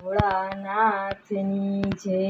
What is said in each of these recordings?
ભોળાનાથની જય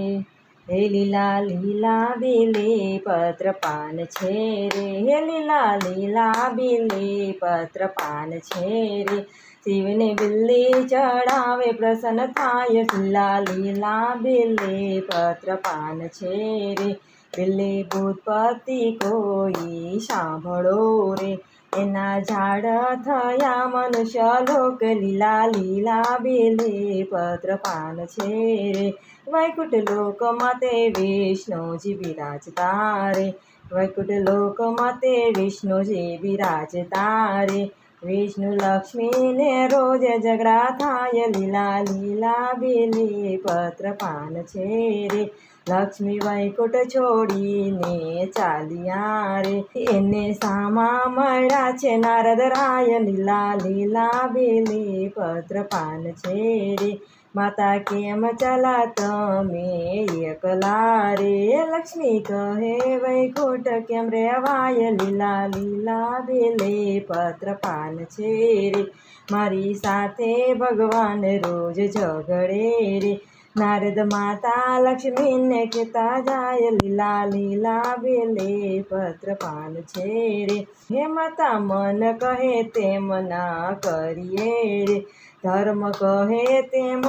હે લીલા લીલા બેલે પત્ર પાન છે રે. હે લીલા લીલા બેલે પત્ર પાન છે રે. શિવને બિલ્લી ચડાવે પ્રસન્ન થાય. લીલા લીલા બેલે પત્ર પાન છે રે. બિલ્લી ભૂતપતિ કોઈ સાંભળો રે. એના ઝાડ થયા મનુષ્ય લોક લીલા લીલા બેલે પત્ર પાન છે રે. વૈકુંઠ લોકમાં તે વિષ્ણુજી બિરાજતા રે. વૈકુંઠ લોકમાં તે વિષ્ણુજી બિરાજતા રે. વિષ્ણુ લક્ષ્મીને રોજ ઝઘડા થાય લીલા લીલા બેલે પત્ર પાન છે રે લક્ષ્મી વૈકુટ છોડીને ચાલ્યા રે એને સામા મળ્યા છે નારદ રાય લીલા લીલા બેલે પત્ર પાન છે રે માતા કેમ ચલા તમે? એકલા રે લક્ષ્મી કહે વૈકુંઠ કેમ રેવાય? લીલા લીલા બેલે પત્ર પાન છે રે. મારી સાથે ભગવાન રોજ ઝઘડે રે. નારદ માતા લક્ષ્મીને કહેતા જાય, લીલા લીલા બેલે પત્ર પાન છે રે. હે માતા, મન કહે, તેમ ના કરીએ રે. ધર્મ કહે તેમ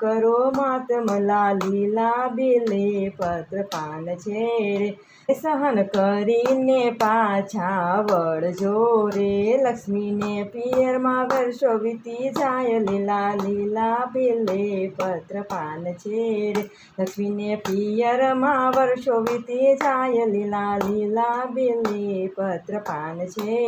કરો માત મલા લીલા બિલે પત્ર પાન છે સહન કરીને પાછા વળજો રે લક્ષ્મીને પિયરમાં વર્ષો વીતી જાય. લીલા લીલા બિલે પત્ર પાન છે લક્ષ્મીને પિયરમાં વર્ષો વીતી જાય. લીલા લીલા બિલે પત્ર પાન છે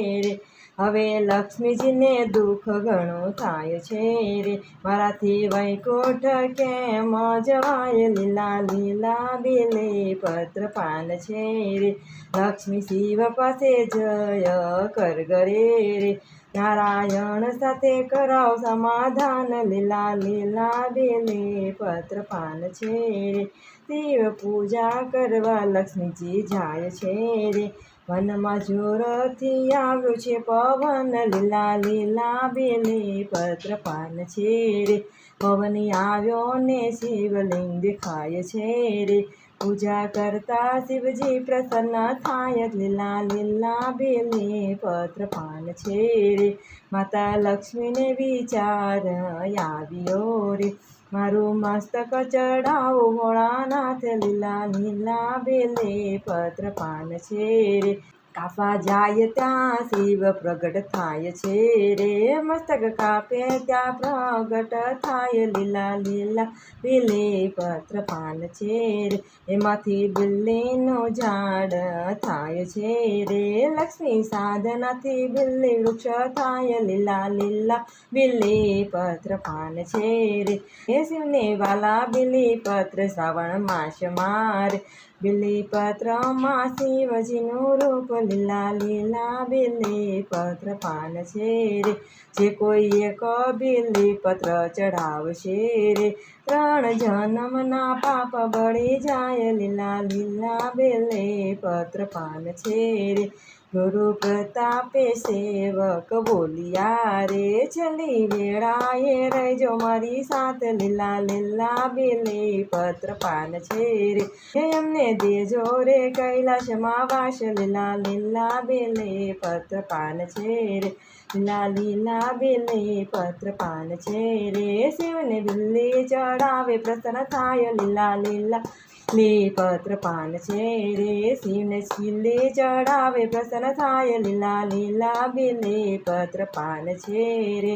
હવે લક્ષ્મીજીને દુઃખ ઘણું થાય છે. રે મારાથી વૈકુંઠ કેમ જવાય? લીલા લીલા બેલે પત્ર પાન છે રે લક્ષ્મી શિવ પાસે જય કરગરે રે નારાયણ સાથે કરાવ સમાધાન. લીલા લીલા બેલે પત્ર પાન છે રે શિવ પૂજા કરવા લક્ષ્મીજી જાય છે રે વનમાં જોરથી આવ્યો છે પવન, લીલા લીલા બેલી પત્ર પાન છે રે પવન આવ્યો ને શિવલિંગ દેખાય છે રે પૂજા કરતા શિવજી પ્રસન્ન થાય, લીલા લીલા બેલી પત્ર પાન છે રે માતા લક્ષ્મીને વિચાર આવ્યો રે. મારું મસ્તક ચડાવો ભોળાનાથ લીલા લીલા બેલે પત્ર પાન છે રે. કાપા જાય ત્યાં શિવ પ્રગટ થાય છે રે. મસ્તક કાપે ત્યાં પ્રગટ થાય લીલા લીલા બેલે પત્ર પાન છે રે. એમાંથી બિલ્લીનો ઝાડ થાય છે રે. લક્ષ્મી સાધનાથી બિલ્લી વૃક્ષ થાય લીલા લીલા બિલ્લી પત્ર પાન છે રે. હે શિવને વાલા બિલ્લી પત્ર શ્રાવણ માસ માર બિલ્લી પત્રમાં શિવજીનું રૂપ લીલા લીલા બિલીપત્ર પાન છે રે જે કોઈ એક બિલીપત્ર ચઢાવશે રે. ત્રણ જન્મના પાપ બળી જાય લીલા લીલા બિલીપત્ર પત્ર પાન છે રે ગુરુ પ્રતાપે સેવક બોલિયા રે, છેલ્લી વેળાએ રહેજો મારી સાત લીલા લીલા બેલે પત્ર પાન છે રે. એમને દેજો રે કૈલાસમાં વાસ, લીલા લીલા બેલે પત્ર પાન છે રે. લીલા લીલા બેલે પત્ર પાન છે રે. શિવને બિલ્લી ચડાવે, પ્રસન્ન થાય, લીલા લીલા લે પત્ર પાન છે રે શિવને શિલે ચડાવે પ્રસન્ન થાય લીલા લીલા બેલે પત્ર પાન છે રે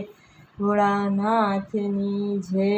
ભોળાનાથની જય